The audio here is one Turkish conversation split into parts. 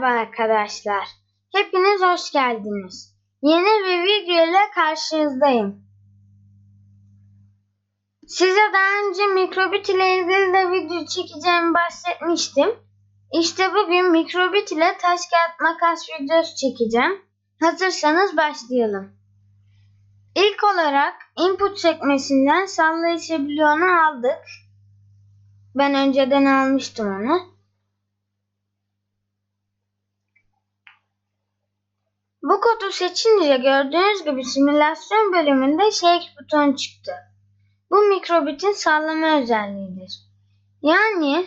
Merhaba arkadaşlar. Hepiniz hoş geldiniz. Yeni bir video ile karşınızdayım. Size daha önce mikrobit ile ilgili de video çekeceğimi bahsetmiştim. İşte bugün mikrobit ile taş kağıt makas videosu çekeceğim. Hazırsanız başlayalım. İlk olarak input sekmesinden sallayıcı bloğunu aldık. Ben önceden almıştım onu. Bu kodu seçince gördüğünüz gibi simülasyon bölümünde shake buton çıktı. Bu mikrobitin sallama özelliğidir. Yani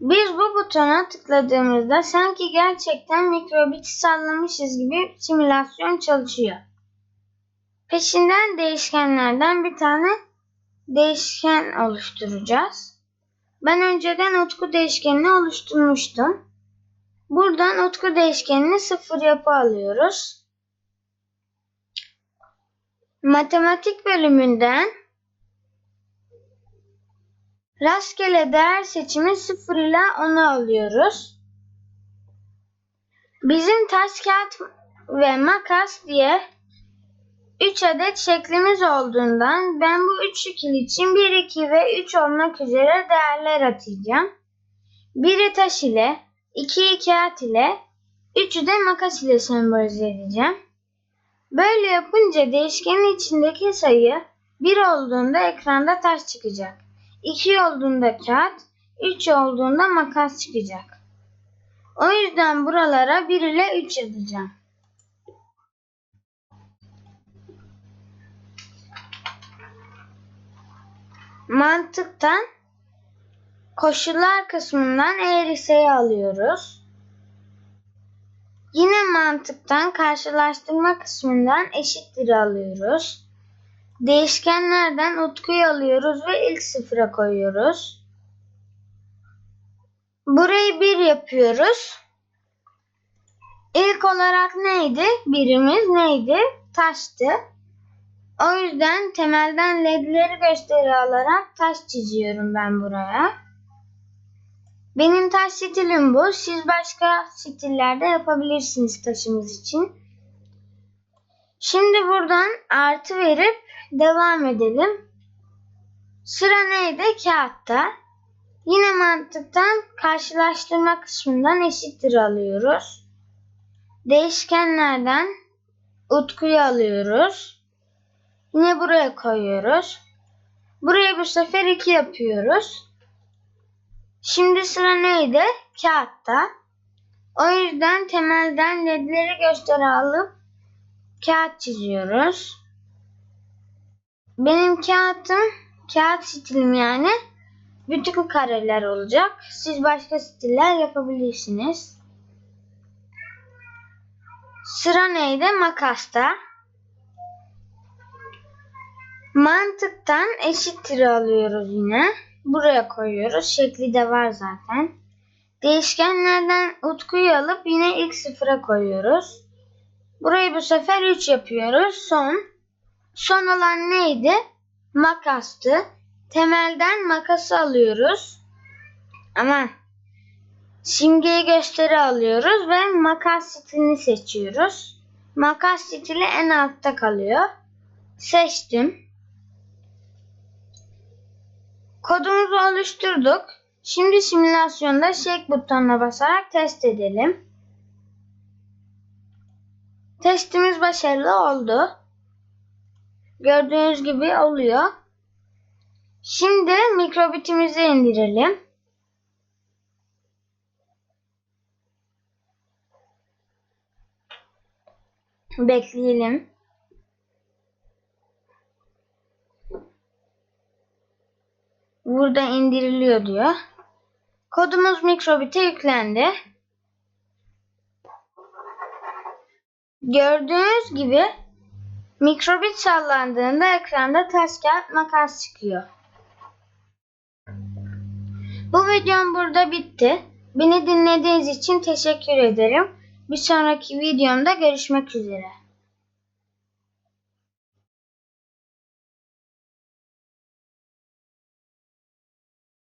biz bu butona tıkladığımızda sanki gerçekten mikrobiti sallamışız gibi simülasyon çalışıyor. Peşinden değişkenlerden bir tane değişken oluşturacağız. Ben önceden utku değişkenini oluşturmuştum. Buradan utku değişkenini sıfır yapı alıyoruz. Matematik bölümünden rastgele değer seçimi 0 ile 10'u alıyoruz. Bizim taş kağıt ve makas diye 3 adet şeklimiz olduğundan ben bu 3 şekil için 1, 2 ve 3 olmak üzere değerler atacağım. Biri taş ile, 2'yi kağıt ile, 3'ü de makas ile sembolize edeceğim. Böyle yapınca değişkenin içindeki sayı 1 olduğunda ekranda taş çıkacak. 2 olduğunda kağıt, 3 olduğunda makas çıkacak. O yüzden buralara 1 ile 3 yazacağım. Mantıktan koşullar kısmından eğriseyi alıyoruz. Yine mantıktan karşılaştırma kısmından eşittir alıyoruz. Değişkenlerden utkuyu alıyoruz ve ilk sıfıra koyuyoruz. Burayı bir yapıyoruz. İlk olarak neydi? Birimiz neydi? Taştı. O yüzden temelden ledleri gösteri alarak taş çiziyorum ben buraya. Benim taş stilim bu. Siz başka stillerde yapabilirsiniz taşımız için. Şimdi buradan artı verip devam edelim. Sıra neydi? Kağıtta. Yine mantıktan karşılaştırma kısmından eşittir alıyoruz. Değişkenlerden utkuyu alıyoruz. Yine buraya koyuyoruz. Buraya bu sefer 2 yapıyoruz. Şimdi sıra neydi? Kağıtta. O yüzden temelden ledleri gösteri alıp kağıt çiziyoruz. Benim kağıtım, kağıt stilim yani bütün kareler olacak. Siz başka stiller yapabilirsiniz. Sıra neydi? Makasta. Mantıktan eşittir alıyoruz yine. Buraya koyuyoruz. Şekli de var zaten. Değişkenlerden utkuyu alıp yine ilk sıfıra koyuyoruz. Burayı bu sefer 3 yapıyoruz. Son. Son olan neydi? Makastı. Temelden makası alıyoruz. Ama simgeyi gösteri alıyoruz ve makas stilini seçiyoruz. Makas stili en altta kalıyor. Seçtim. Kodumuzu oluşturduk. Şimdi simülasyonda shake butonuna basarak test edelim. Testimiz başarılı oldu. Gördüğünüz gibi oluyor. Şimdi mikrobitimizi indirelim. Bekleyelim. Burada indiriliyor diyor. Kodumuz mikrobite yüklendi. Gördüğünüz gibi mikrobit sallandığında ekranda taş kağıt makas çıkıyor. Bu videom burada bitti. Beni dinlediğiniz için teşekkür ederim. Bir sonraki videomda görüşmek üzere.